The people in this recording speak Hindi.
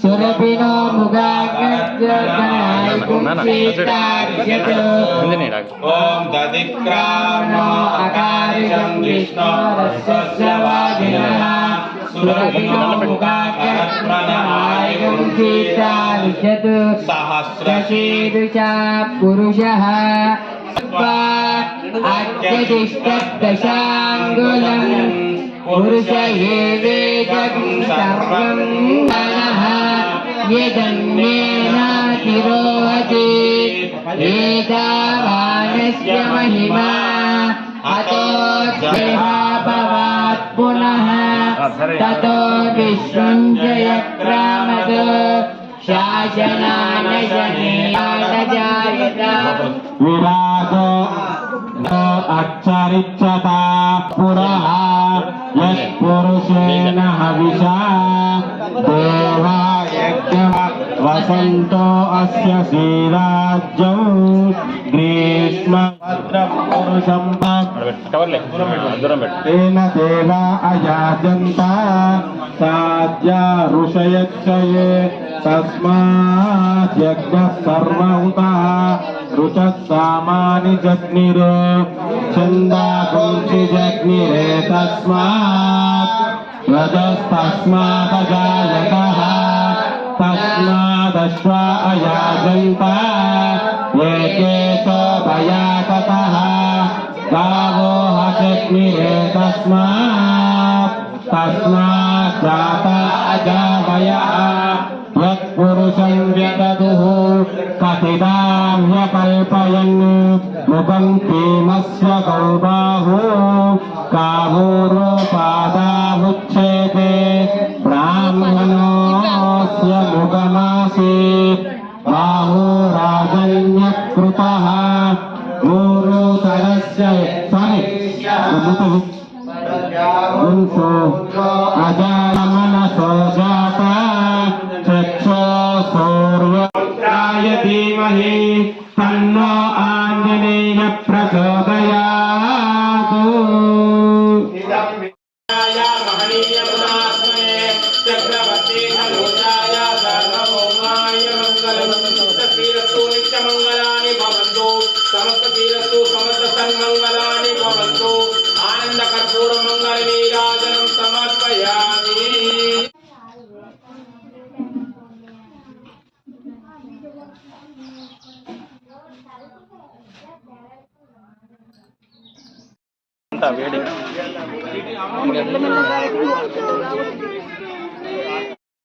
సురభినో ఓం దదిక్రామో అకారిషం విష్ణో రస్యవాదినః సురభినో ముగాగ్రస్మనాయకం సీతారిషత్ సహస్రశీదుష పురుషః సర్వం यदन्नेनातिरोहति एतावानस्य महिमा अतो देहापवात् ततो विश्वम् जयक्रामत् शासनानशनेजायता विरागो देवा హవిషా దేవా యజ్ఞ వసంతో అస్య శ్రీరాజ్యం గ్రీష్మ భద్రం పురుషం కవర్లే దూరం పెట్టు తేన దేవా అయాజంత సాధ్యా ఋషయచ్చయే తస్మాద్యజ్ఞ సర్వహుత రుచ సామాని జగ్నిరు स्वायाजन्ता ये चेतो भयाततः गावो हसग्निरे तस्मात् तस्मात् जाता अजावयः यत्पुरुषं व्यदधुः कथिताव्यकल्पयन् सादैन्यकृतः मोरोतरस्य सनि गुंसो जाता। चक्षो सौर्वत्राय धीमहि। तन्नो आञ्जनेय महनीय चक्रवर्ती सर्वोजाय सर्व సమస్త సన్మంగళాని భవంతు. ఆనంద కర్పూర మంగళ నీరాజనం సమర్పయామి. వేడి.